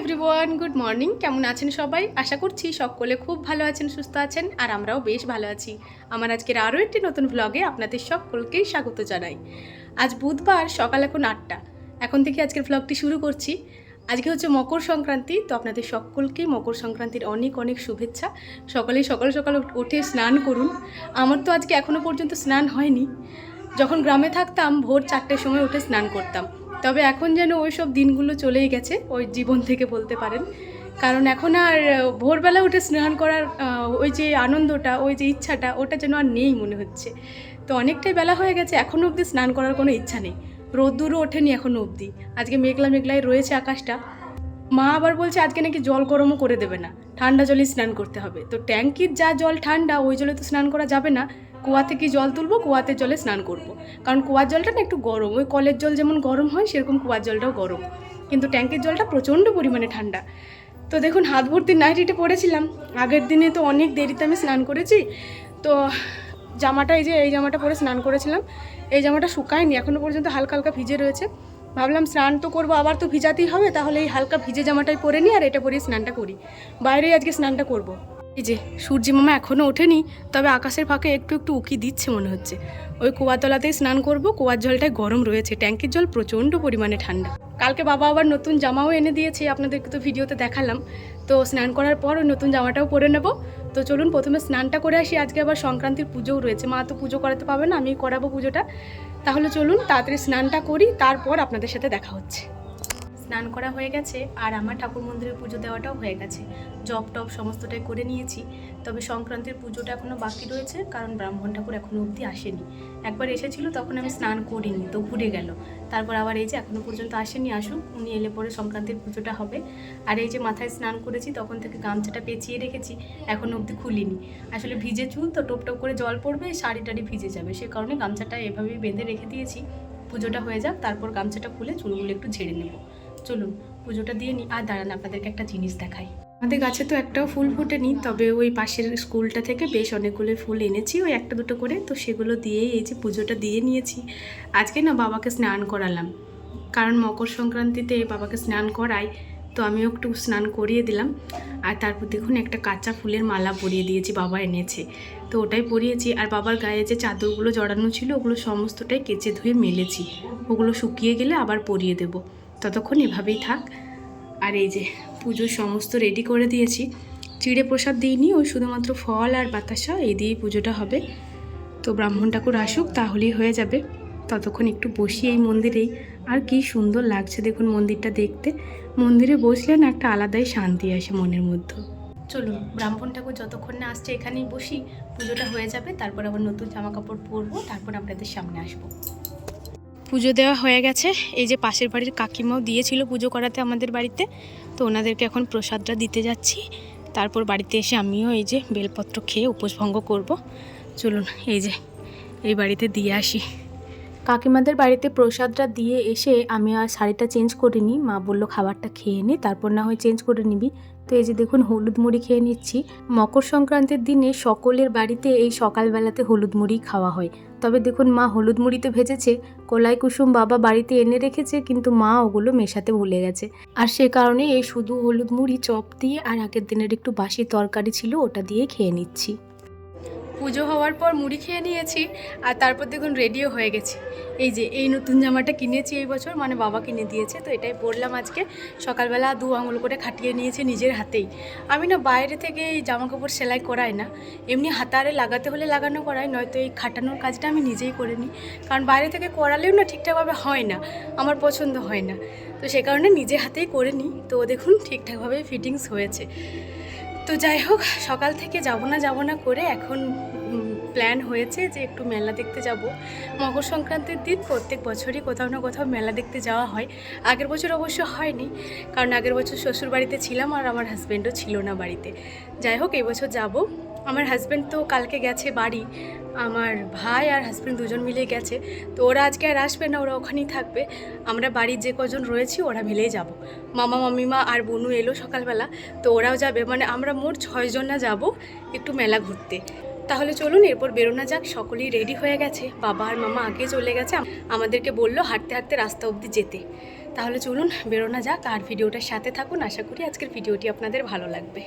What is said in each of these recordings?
Everyone good morning কেমন আছেন সবাই? আশা করছি সকলে খুব ভালো আছেন, সুস্থ আছেন, আর আমরাও বেশ ভালো আছি। আমার আজকের আরও একটি নতুন ভ্লগে আপনাদের সকলকেই স্বাগত জানাই। আজ বুধবার, সকাল এখন আটটা। এখন থেকে আজকের ভ্লগটি শুরু করছি। আজকে হচ্ছে মকর সংক্রান্তি, তো আপনাদের সকলকেই মকর সংক্রান্তির অনেক অনেক শুভেচ্ছা। সকালেই সকাল সকাল উঠে স্নান করুন। আমার তো আজকে এখনও পর্যন্ত স্নান হয়নি। যখন গ্রামে থাকতাম, ভোর চারটের সময় উঠে স্নান করতাম। তবে এখন যেন ওই সব দিনগুলো চলেই গেছে, ওই জীবন থেকে বলতে পারেন। কারণ এখন আর ভোরবেলা উঠে স্নান করার ওই যে আনন্দটা, ওই যে ইচ্ছাটা, ওটা যেন আর নেই মনে হচ্ছে। তো অনেকটাই বেলা হয়ে গেছে এখনও অবধি স্নান করার কোনো ইচ্ছা নেই। রোদ্দুরও ওঠেনি এখনও অবধি। আজকে মেঘলা মেঘলায় রয়েছে আকাশটা। মা আবার বলছে, আজকে নাকি জল গরমও করে দেবে না। ঠান্ডা জলেই স্নান করতে হবে। তো ট্যাঙ্কির যা জল ঠান্ডা, ওই জলে তো স্নান করা যাবে না। কুয়া থেকে জল তুলবো, কুয়াতে জলে স্নান করব। কারণ কুয়ার জলটা না একটু গরম, ওই কলের জল যেমন গরম হয়, সেরকম কুয়ার জলটাও গরম। কিন্তু ট্যাঙ্কের জলটা প্রচণ্ড পরিমাণে ঠান্ডা। তো দেখুন, হাত ভর্তি নাইটিতে পরেছিলাম আগের দিনে তো অনেক দেরিতে আমি স্নান করেছি। তো জামাটা, এই যে এই জামাটা পরে স্নান করেছিলাম। এই জামাটা শুকায়নি এখনও পর্যন্ত হালকা হালকা ভিজে রয়েছে। ভাবলাম স্নান তো করব, আবার তো ভিজাতেই হবে, তাহলে এই হালকা ভিজে জামাটাই পরে নিই আর এটা পরে স্নানটা করি। বাইরেই আজকে স্নানটা করব। এই যে, সূর্যি মামা এখনও ওঠেনি, তবে আকাশের ফাঁকে একটু একটু উকি দিচ্ছে মনে হচ্ছে। ওই কুয়াতলাতেই স্নান করব, কুয়ার জলটাই গরম রয়েছে, ট্যাঙ্কের জল প্রচণ্ড পরিমাণে ঠান্ডা। কালকে বাবা আবার নতুন জামাও এনে দিয়েছে, আপনাদেরকে তো ভিডিওতে দেখালাম। তো স্নান করার পর ওই নতুন জামাটাও পরে নেব। তো চলুন, প্রথমে স্নানটা করে আসি। আজকে আবার সংক্রান্তির পুজোও রয়েছে। মা তো পুজো করাতে পাবে না আমি করাবো পুজোটা। তাহলে চলুন, তাড়াতাড়ি স্নানটা করি, তারপর আপনাদের সাথে দেখা হচ্ছে। স্নান করা হয়ে গেছে আর আমার ঠাকুর মন্দিরের পুজো দেওয়াটাও হয়ে গেছে। জব টপ সমস্তটাই করে নিয়েছি। তবে সংক্রান্তির পুজোটা এখনও বাকি রয়েছে, কারণ ব্রাহ্মণ ঠাকুর এখনও অবধি আসেনি। একবার এসেছিল, তখন আমি স্নান করিনি, তো ঘুরে গেল। তারপর আবার এই যে এখনও পর্যন্ত আসেনি, আসুক, উনি এলে পরে সংক্রান্তির পুজোটা হবে। আর এই যে মাথায় স্নান করেছি, তখন থেকে গামছাটা পেঁচিয়ে রেখেছি এখনও অবধি খুলিনি। আসলে ভিজে চুল, তো টপ টপ করে জল পড়বে, শাড়ি টাড়ি ভিজে যাবে। সে কারণে গামছাটা এভাবেই বেঁধে রেখে দিয়েছি। পুজোটা হয়ে যাক, তারপর গামছাটা খুলে চুলগুলো একটু ঝেড়ে নেব। চলুন, পুজোটা দিয়ে নিই আর দাঁড়ান, আপনাদেরকে একটা জিনিস দেখাই। আমাদের গাছে তো একটাও ফুল ফোটেনি, তবে ওই পাশের স্কুলটা থেকে বেশ অনেকগুলো ফুল এনেছি, ওই একটা দুটো করে। তো সেগুলো দিয়েই এই যে পুজোটা দিয়ে নিয়েছি। আজকে না বাবাকে স্নান করালাম। কারণ মকর সংক্রান্তিতে বাবাকে স্নান করাই, তো আমিও একটু স্নান করিয়ে দিলাম। আর তারপর দেখুন, একটা কাঁচা ফুলের মালা পরিয়ে দিয়েছি, বাবা এনেছে। তো ওটাই পরিয়েছি। আর বাবার গায়ে যে চাদরগুলো জড়ানো ছিল, ওগুলো সমস্তটাই কেচে ধুয়ে মেলেছি। ওগুলো শুকিয়ে গেলে আবার পরিয়ে দেব। ততক্ষণ এভাবেই থাক। আর এই যে পুজোর সমস্ত রেডি করে দিয়েছি। চিড়ে প্রসাদ দিইনি, ওই শুধুমাত্র ফল আর বাতাসা, এই দিয়েই পুজোটা হবে। তো ব্রাহ্মণ ঠাকুর আসুক, তাহলেই হয়ে যাবে। ততক্ষণ একটু বসি এই মন্দিরেই। আর কি সুন্দর লাগছে দেখুন মন্দিরটা দেখতে। মন্দিরে বসলে না একটা আলাদাই শান্তি আসে মনের মধ্যে। চলুন, ব্রাহ্মণ ঠাকুর যতক্ষণ না আসছে এখানেই বসি। পুজোটা হয়ে যাবে, তারপর আবার নতুন জামা কাপড় পরবো, তারপর আপনাদের সামনে আসব। পুজো দেওয়া হয়ে গেছে। এই যে পাশের বাড়ির কাকিমাও দিয়েছিল পুজো করাতে আমাদের বাড়িতে। তো ওনাদেরকে এখন প্রসাদটা দিতে যাচ্ছি। তারপর বাড়িতে এসে আমিও এই যে বেলপত্র খেয়ে উপোসভঙ্গ করব। চলুন, এই যে এই বাড়িতে দিয়ে আসি। কাকিমাদের বাড়িতে প্রসাদটা দিয়ে এসে আমি আর শাড়িটা চেঞ্জ করিনি। মা বলল খাবারটা খেয়ে নি, তারপর না হয় চেঞ্জ করে নিবি। তো এই যে দেখুন, হলুদ মুড়ি খেয়ে নিচ্ছি। মকর সংক্রান্তির দিনে সকলের বাড়িতে এই সকালবেলাতে হলুদ মুড়ি খাওয়া হয়। তবে দেখুন, মা হলুদ মুড়িতে ভেজেছে কলাই কুসুম বাবা বাড়িতে এনে রেখেছে, কিন্তু মা ওগুলো মেশাতে ভুলে গেছে। আর সে কারণে এই শুধু হলুদ মুড়ি, চপ দিয়ে, আর আগের দিনের একটু বাসি তরকারি ছিল, ওটা দিয়ে খেয়ে নিচ্ছি। পুজো হওয়ার পর মুড়ি খেয়ে নিয়েছি আর তারপর দেখুন রেডিও হয়ে গেছি। এই যে, এই নতুন জামাটা কিনেছি এই বছর মানে বাবা কিনে দিয়েছে, তো এটাই পরলাম আজকে। সকালবেলা দু আঙুল করে খাটিয়ে নিয়েছে নিজের হাতেই। আমি না বাইরে থেকে এই জামা কাপড় সেলাই করাই না। এমনি হাতারে লাগাতে হলে লাগানো করাই, নয়তো এই খাটানোর কাজটা আমি নিজেই করে নিই। কারণ বাইরে থেকে করালেও না ঠিকঠাকভাবে হয় না, আমার পছন্দ হয় না। তো সে কারণে নিজে হাতেই করে নিই। তো দেখুন ঠিকঠাকভাবে ফিটিংস হয়েছে। তো যাই হোক, সকাল থেকে যাব না যাব না করে এখন প্ল্যান হয়েছে যে একটু মেলা দেখতে যাব। মকর সংক্রান্তির দিন প্রত্যেক বছরই কোথাও না কোথাও মেলা দেখতে যাওয়া হয়। আগের বছর অবশ্য হয়নি, কারণ আগের বছর শ্বশুর বাড়িতে ছিলাম আর আমার হাজব্যান্ডও ছিল না বাড়িতে। যাই হোক, এই বছর যাব। আমার হাজব্যান্ড তো কালকে গেছে বাড়ি, আমার ভাই আর হাজব্যান্ড দুজন মিলে গেছে, তো ওরা আজকে আর আসবে না, ওরা ওখানেই থাকবে। আমরা বাড়ির যে কজন রয়েছি, ওরা মিলেই যাব। মামা, মামিমা আর বনু এলো সকালবেলা, তো ওরাও যাবে। মানে আমরা মোট ছয়জন না যাব, একটু মেলা ঘুরতে। তাহলে চলুন, এরপর বেরোনো যাক, সকলেই রেডি হয়ে গেছে। বাবা আর মামা আগে চলে গেছে, আমাদেরকে বলল হাঁটতে হাঁটতে রাস্তা অবধি যেতে। তাহলে চলুন বেরোনো যাক আর ভিডিওটার সাথে থাকুন। আশা করি আজকের ভিডিওটি আপনাদের ভালো লাগবে।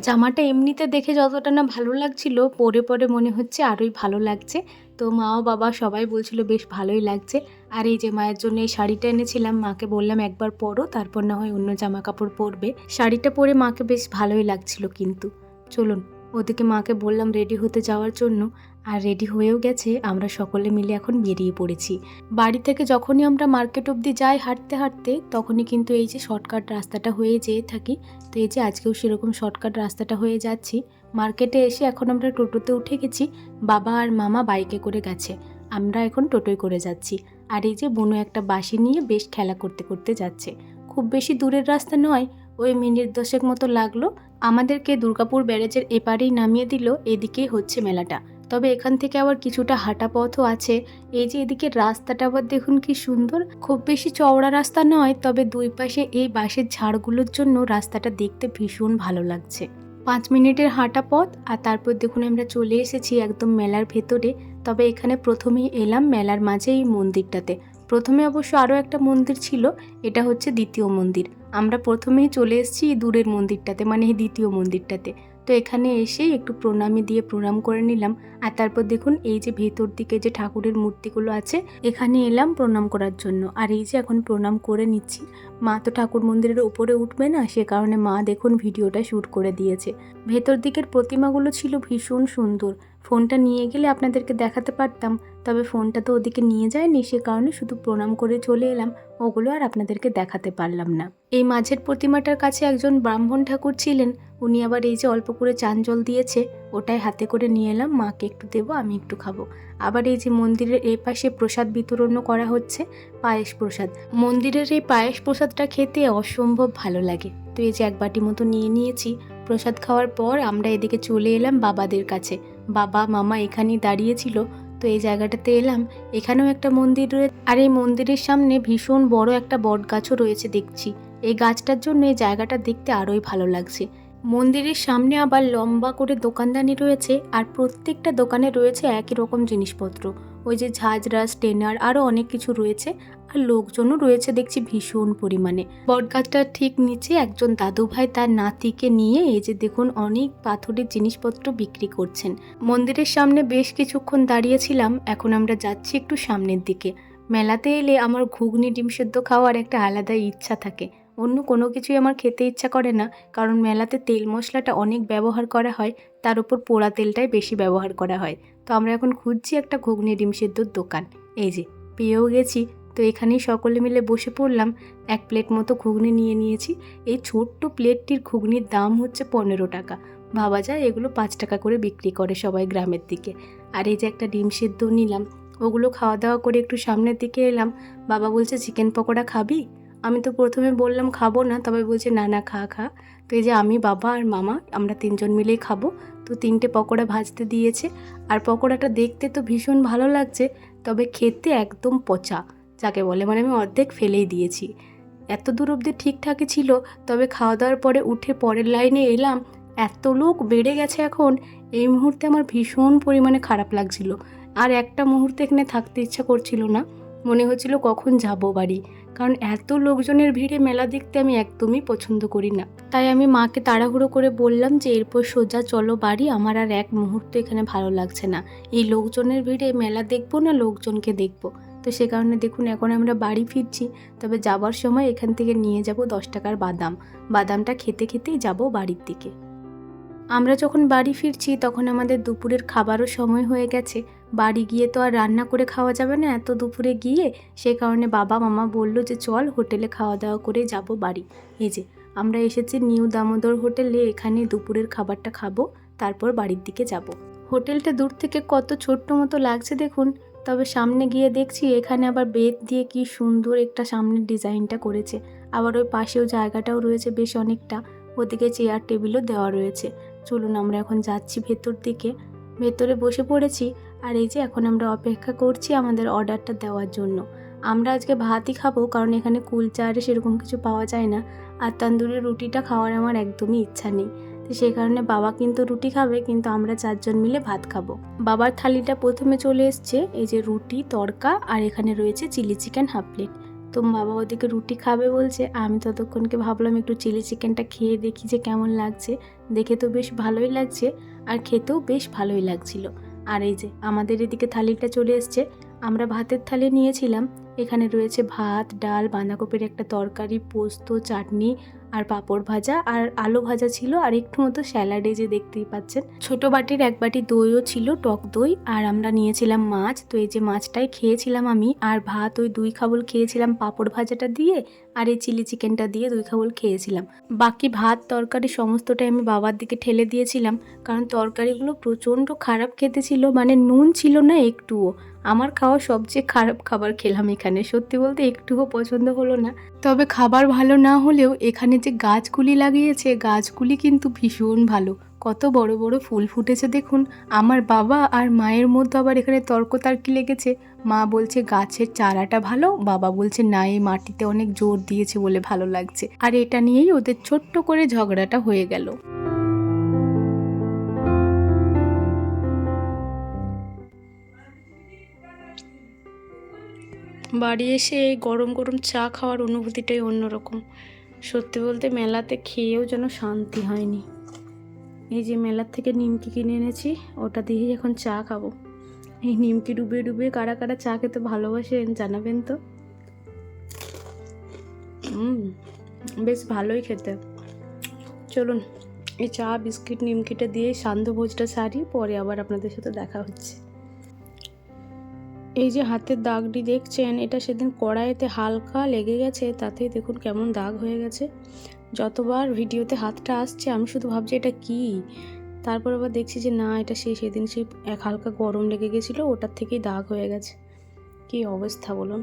জামাটা এমনিতে দেখে যতটা না ভালো লাগছিল, পরে পরে মনে হচ্ছে আরোই ভালো লাগছে। তো মা ও বাবা সবাই বলছিল, বেশ ভালোই লাগছে। আর এই যে মায়ের জন্য এই শাড়িটা এনেছিলাম, মাকে বললাম, একবার পরো, তারপর না হয় অন্য জামা কাপড় পরবে। শাড়িটা পরে মাকে বেশ ভালোই লাগছিল কিন্তু। চলুন, ওদিকে মাকে বললাম, রেডি হতে যাওয়ার জন্য। আর রেডি হয়েও গেছে, আমরা সকলে মিলে এখন বেরিয়ে পড়েছি। বাড়ি থেকে যখনই আমরা মার্কেট অবধি যাই হাঁটতে হাঁটতে, তখনই কিন্তু এই যে শর্টকাট রাস্তাটা হয়ে যেয়ে থাকি। তো এই যে আজকেও সেরকম শর্টকাট রাস্তাটা হয়ে যাচ্ছি, মার্কেটে এসে এখন আমরা টোটোতে উঠে গেছি, বাবা আর মামা বাইকে করে গেছে, আমরা এখন টোটোয় করে যাচ্ছি। আর এই যে বনু একটা বাঁশি নিয়ে বেশ খেলা করতে করতে যাচ্ছে। খুব বেশি দূরের রাস্তা নয়, ওই মিনিট দশেক মতো লাগল, আমাদেরকে দুর্গাপুর ব্যারেজের এপারেই নামিয়ে দিল, এদিকেই হচ্ছে মেলাটা। তবে এখান থেকে আবার কিছুটা হাঁটা পথও আছে। এই যে এদিকে রাস্তাটা আবার দেখুন কি সুন্দর। খুব বেশি চওড়া রাস্তা নয়, তবে দুই পাশে এই বাঁশের ঝাড়গুলোর জন্য রাস্তাটা দেখতে ভীষণ ভালো লাগছে। পাঁচ মিনিটের হাঁটা পথ, আর তারপর দেখুন আমরা চলে এসেছি একদম মেলার ভেতরে। তবে এখানে প্রথমেই এলাম মেলার মাঝে এই মন্দিরটাতে। প্রথমে অবশ্য আরও একটা মন্দির ছিল, এটা হচ্ছে দ্বিতীয় মন্দির। আমরা প্রথমেই চলে এসেছি দূরের মন্দিরটাতে মানে এই দ্বিতীয় মন্দিরটাতে। তো এখানে এসে একটু প্রণামী দিয়ে প্রণাম করে নিলাম। আর তারপর দেখুন, এই যে ভেতর দিকে যে ঠাকুরের মূর্তিগুলো আছে, এখানে এলাম প্রণাম করার জন্য। আর এই যে এখন প্রণাম করে নিচ্ছি, মা তো ঠাকুর মন্দিরের উপরে উঠবে না, সে কারণে মা দেখুন ভিডিওটা শ্যুট করে দিয়েছে। ভেতর দিকের প্রতিমাগুলো ছিল ভীষণ সুন্দর। ফোনটা নিয়ে গেলে আপনাদেরকে দেখাতে পারতাম, তবে ফোনটা তো ওদিকে নিয়ে যায়নি, সে কারণে শুধু প্রণাম করে চলে এলাম, ওগুলো আর আপনাদেরকে দেখাতে পারলাম না। এই মাঝের প্রতিমাটার কাছে একজন ব্রাহ্মণ ঠাকুর ছিলেন, উনি আবার এই যে অল্প করে চান জল দিয়েছে, ওটাই হাতে করে নিয়ে এলাম, মাকে একটু দেবো, আমি একটু খাব। আবার এই যে মন্দিরের এই পাশে প্রসাদ বিতরণও করা হচ্ছে, পায়েস প্রসাদ। মন্দিরের এই পায়েস প্রসাদটা খেতে অসম্ভব ভালো লাগে। তো এই যে এক বাটি মতো নিয়ে নিয়েছি, প্রসাদ খাওয়ার পর আমরা এদিকে চলে এলাম বাবাদের কাছে। বাবা, মামা এখানেই দাঁড়িয়েছিল তো এই জায়গাটাতে এলাম। এখানেও একটা মন্দির রয়েছে আর এই মন্দিরের সামনে ভীষণ বড় একটা বট গাছও রয়েছে দেখছি। এই গাছটার জন্য এই জায়গাটা দেখতে আরোই ভালো লাগছে। মন্দিরের সামনে আবার লম্বা করে দোকানদানি রয়েছে, আর প্রত্যেকটা দোকানে রয়েছে একই রকম জিনিসপত্র। ওই যে ঝাঁঝরা, স্টেনার আরও অনেক কিছু রয়েছে। আর লোকজনও রয়েছে দেখছি ভীষণ পরিমাণে। বটগাছটার ঠিক নিচে একজন দাদু ভাই তার নাতিকে নিয়ে এই যে দেখুন অনেক পাথরের জিনিসপত্র বিক্রি করছেন। মন্দিরের সামনে বেশ কিছুক্ষণ দাঁড়িয়েছিলাম, এখন আমরা যাচ্ছি একটু সামনের দিকে। মেলাতে এলে আমার ঘুগনি, ডিম সেদ্ধ খাওয়ার একটা আলাদা ইচ্ছা থাকে। অন্য কোনো কিছুই আমার খেতে ইচ্ছা করে না, কারণ মেলাতে তেল মশলাটা অনেক ব্যবহার করা হয়, তার উপর পোড়া তেলটাই বেশি ব্যবহার করা হয়। তো আমরা এখন খুঁজছি একটা ঘুগনি, ডিম সেদ্ধর দোকান। এই যে, পেয়েও গেছি। তো এখানেই সকলে মিলে বসে পড়লাম। এক প্লেট মতো ঘুগনি নিয়ে নিয়েছি। এই ছোট্ট প্লেটটির ঘুগনির দাম হচ্ছে পনেরো টাকা। ভাবা যায় এগুলো পাঁচ টাকা করে বিক্রি করে সবাই গ্রামের দিকে। আর এই যে একটা ডিম সেদ্ধ নিলাম, ওগুলো খাওয়া দাওয়া করে একটু সামনের দিকে এলাম। বাবা বলছে, চিকেন পকোড়া খাবি? আমি তো প্রথমে বললাম, খাব না। তবে বলছে, না না, খা খা। তো এই যে আমি, বাবা আর মামা, আমরা তিনজন মিলেই খাব। তো তিনটে পকোড়া ভাজতে দিয়েছে। আর পকোড়াটা দেখতে তো ভীষণ ভালো লাগছে, তবে খেতে একদম পচা। যাকে বলে মানে আমি অর্ধেক ফেলেই দিয়েছি। এত দূর অবধি ঠিকঠাকই ছিল, তবে খাওয়া দাওয়ার পরে উঠে পরের লাইনে এলাম, এত লোক বেড়ে গেছে এখন, এই মুহূর্তে আমার ভীষণ পরিমাণে খারাপ লাগছিল। আর একটা মুহূর্তে এখানে থাকতে ইচ্ছা করছিল না, মনে হচ্ছিল কখন যাব বাড়ি, কারণ এত লোকজনের ভিড়ে মেলা দেখতে আমি একদমই পছন্দ করি না। তাই আমি মাকে তাড়াহুড়ো করে বললাম যে, এরপর সোজা চলো বাড়ি, আমার আর এক মুহূর্ত এখানে ভালো লাগছে না। এই লোকজনের ভিড়ে মেলা দেখব না, লোকজনকে দেখব। তো সে কারণে দেখুন, এখন আমরা বাড়ি ফিরছি। তবে যাবার সময় এখান থেকে নিয়ে যাব দশ টাকার বাদাম। বাদামটা খেতে খেতেই যাব বাড়ির দিকে। আমরা যখন বাড়ি ফিরছি, তখন আমাদের দুপুরের খাবারও সময় হয়ে গেছে। বাড়ি গিয়ে তো আর রান্না করে খাওয়া যাবে না। এত দুপুরে গিয়ে সে কারণে বাবা, মামা বলল যে, চল হোটেলে খাওয়া দাওয়া করে যাব বাড়ি। এই যে, আমরা এসেছি নিউ দামোদর হোটেলে। এখানে দুপুরের খাবারটা খাব, তারপর বাড়ির দিকে যাব। হোটেলটা দূর থেকে কত ছোট্ট মতো লাগছে দেখুন। তবে সামনে গিয়ে দেখছি এখানে আবার বেত দিয়ে কি সুন্দর একটা সামনের ডিজাইনটা করেছে। আবার ওই পাশেও জায়গাটাও রয়েছে বেশ অনেকটা। ওদিকে চেয়ার টেবিলও দেওয়া রয়েছে। চলুন আমরা এখন যাচ্ছি ভেতর দিকে। ভেতরে বসে পড়েছি আর এই যে এখন আমরা অপেক্ষা করছি আমাদের অর্ডারটা দেওয়ার জন্য। আমরা আজকে ভাতই খাব কারণ এখানে কুলচা আর সেরকম কিছু পাওয়া যায় না। আর তন্দুরি রুটিটা খাওয়ার আমার একদমই ইচ্ছা নেই। তো সেই কারণে বাবা কিন্তু রুটি খাবে, কিন্তু আমরা চারজন মিলে ভাত খাব। বাবার থালিটা প্রথমে চলে এসছে, এই যে রুটি তড়কা আর এখানে রয়েছে চিলি চিকেন হাফ প্লেট। তো বাবা ওদিকে রুটি খাবে বলছে, আমি ততক্ষণকে ভাবলাম একটু চিলি চিকেনটা খেয়ে দেখি যে কেমন লাগছে। দেখে তো বেশ ভালোই লাগছে, আর খেতেও বেশ ভালোই লাগছিল। আর এই যে আমাদের এদিকে থালিটা চলে এসছে, আমরা ভাতের থালি নিয়েছিলাম। এখানে রয়েছে ভাত, ডাল, বাঁধাকপির একটা তরকারি, পোস্ত, চাটনি আর পাঁপড় ভাজা আর আলু ভাজা ছিল আর একটু মতো স্যালাডে যে দেখতেই পাচ্ছেন। ছোট বাটির এক বাটি দইও ছিল, টক দই, আর আমরা নিয়েছিলাম মাছ। তো এই যে মাছটাই খেয়েছিলাম আমি, আর ভাত ওই দুই খাবল খেয়েছিলাম পাঁপড় ভাজাটা দিয়ে, আর এই চিলি চিকেনটা দিয়ে দুই খাবল খেয়েছিলাম। বাকি ভাত, তরকারি সমস্তটাই আমি বাবার দিকে ঠেলে দিয়েছিলাম, কারণ তরকারিগুলো প্রচণ্ড খারাপ খেতে ছিল মানে নুন ছিল না একটুও। আমার খাওয়া সবচেয়ে খারাপ খাবার খেলাম এখানে। সত্যি বলতে একটুও পছন্দ হলো না। তবে খাবার ভালো না হলেও এখানে যে গাছগুলি লাগিয়েছে, গাছগুলি কিন্তু ভীষণ ভালো। কত বড় বড় ফুল ফুটেছে দেখুন। আমার বাবা আর মায়ের মধ্যে আবার এখানে তর্কতার্কি লেগেছে। মা বলছে, গাছের চারাটা ভালো। বাবা বলছে, না, এই মাটিতে অনেক জোর দিয়েছে বলে ভালো লাগছে। আর এটা নিয়েই ওদের ছোট্ট করে ঝগড়াটা হয়ে গেল। বাড়ি এসে এই গরম গরম চা খাওয়ার অনুভূতিটাই অন্যরকম। সত্যি বলতে মেলাতে খেয়েও যেন শান্তি হয়নি। এই যে মেলার থেকে নিমকি কিনে এনেছি, ওটা দিয়েই এখন চা খাব। এই নিমকি ডুবে ডুবে কারা কারা চা খেতে ভালোবাসেন জানাবেন তো? বেশ ভালোই খেতে। চলুন, এই চা, বিস্কিট, নিমকিটা দিয়ে সান্ধ্যভোজটা সারি, পরে আবার আপনাদের সাথে দেখা হচ্ছে। এই যে হাতের দাগটি দেখছেন, এটা সেদিন কড়াইতে হালকা লেগে গেছে তাতে দেখুন কেমন দাগ হয়ে গেছে। যতবার ভিডিওতে হাতটা আসছে, আমি শুধু ভাবছি এটা কি? তারপর আবার দেখছি যে না, এটা সেই সেদিন সেই এক হালকা গরম লেগে গেছিল, ওটার থেকেই দাগ হয়ে গেছে। কি অবস্থা বলুন?